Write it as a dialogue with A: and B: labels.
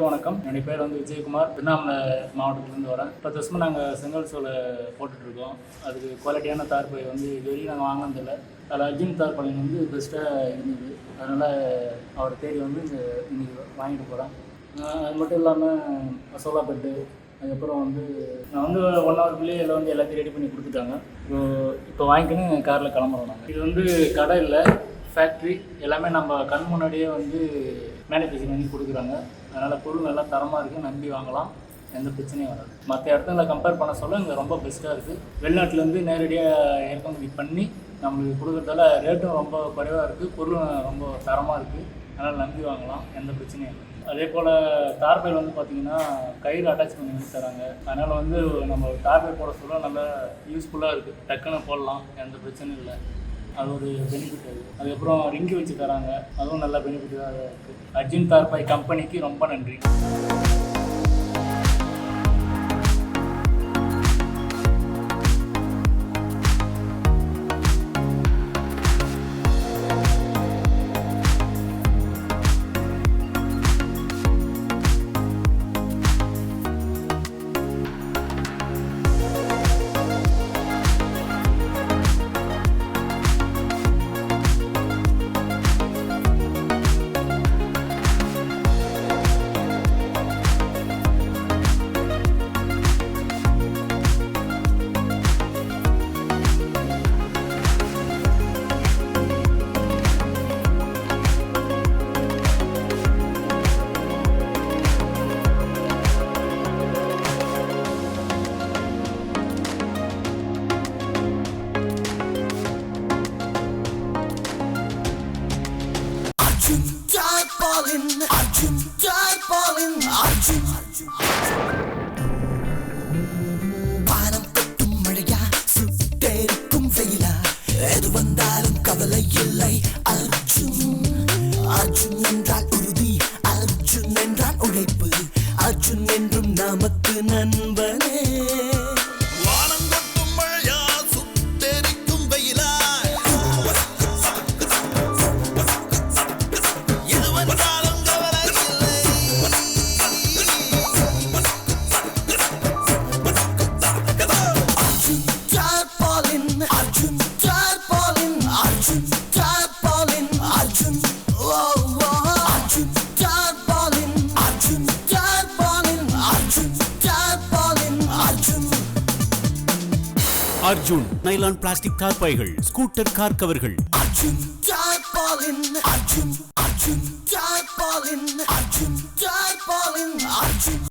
A: எல்லாருக்கும் வணக்கம். என்னுடைய பேர் வந்து விஜயகுமார். திருவண்ணாமலை மாவட்டத்திலேருந்து வரேன். இப்போ வருஷமாக நாங்கள் செங்கல் சோலை போட்டுட்ருக்கோம். அதுக்கு குவாலிட்டியான தார்பாய் வந்து இது வரைக்கும் நாங்கள் வாங்கினதில்லை அதில் அர்ஜுன் தார்பாலின் வந்து பெஸ்ட்டாக இருந்தது. அதனால் அவரை தேடி வந்து இங்கே இன்னைக்கு வாங்கிட்டு போகிறேன் அது மட்டும் இல்லாமல் சோலா பெட்டு அதுக்கப்புறம் வந்து நான் வந்து ஒன் ஹவர்க்குள்ளேயே எல்லாம் வந்து எல்லாத்தையும் ரெடி பண்ணி கொடுத்துட்டாங்க. இப்போ இப்போ வாங்கிக்கின்னு காரில் கிளம்புறோம் நாங்கள் இது வந்து கடை இல்லை ஃபேக்ட்ரி எல்லாமே நம்ம கண் முன்னாடியே வந்து மேனுஃபேக்சரிங் பண்ணி கொடுக்குறாங்க. அதனால் பொருள் நல்லா தரமாக இருக்குது நம்பி வாங்கலாம். எந்த பிரச்சனையும் வராது. மற்ற இடத்துல கம்பேர் பண்ண சொல்ல இங்கே ரொம்ப பெஸ்ட்டாக இருக்குது வெளிநாட்டிலேருந்து நேரடியாக இறக்குமதி பண்ணி நம்மளுக்கு கொடுக்குறதால ரேட்டும் ரொம்ப குறைவாக இருக்குது பொருளும் ரொம்ப தரமாக இருக்குது அதனால் நம்பி வாங்கலாம். எந்த பிரச்சனையும் இல்லை. அதே போல் தார்பைல் வந்து பார்த்திங்கன்னா கயிறு அட்டாச் பண்ணி வந்து தராங்க. அதனால் வந்து நம்ம தார்பைல் போட சொல்ல நல்லா யூஸ்ஃபுல்லாக இருக்குது டக்குன்னு போடலாம். எந்த பிரச்சனையும் இல்லை. அது ஒரு பெனிஃபிட் அது. அதுக்கப்புறம் ரிங்கி வச்சு தராங்க. அதுவும் நல்ல தான். இருக்குது அர்ஜுன் தார்பாய் கம்பெனிக்கு ரொம்ப நன்றி.
B: Arjun Tarpaulin, Arjun Tarpaulin, Arjun. வானம் கொட்டும் மழையா? சுட்டேரிக்கும் வெயிலா? எது வந்தாலும் கவலை இல்லை அர்ஜுன். அர்ஜுன் என்றால் உறுதி அர்ஜுன் என்றால் உழைப்பு. அர்ஜுன் என்றும் நமக்கு
C: அர்ஜுன் நைலான் பிளாஸ்டிக் தார் பைகள் ஸ்கூட்டர் கார் கவர்கள்
B: அர்ஜுன் அர்ஜுன் அர்ஜுன் அர்ஜுன் அர்ஜுன்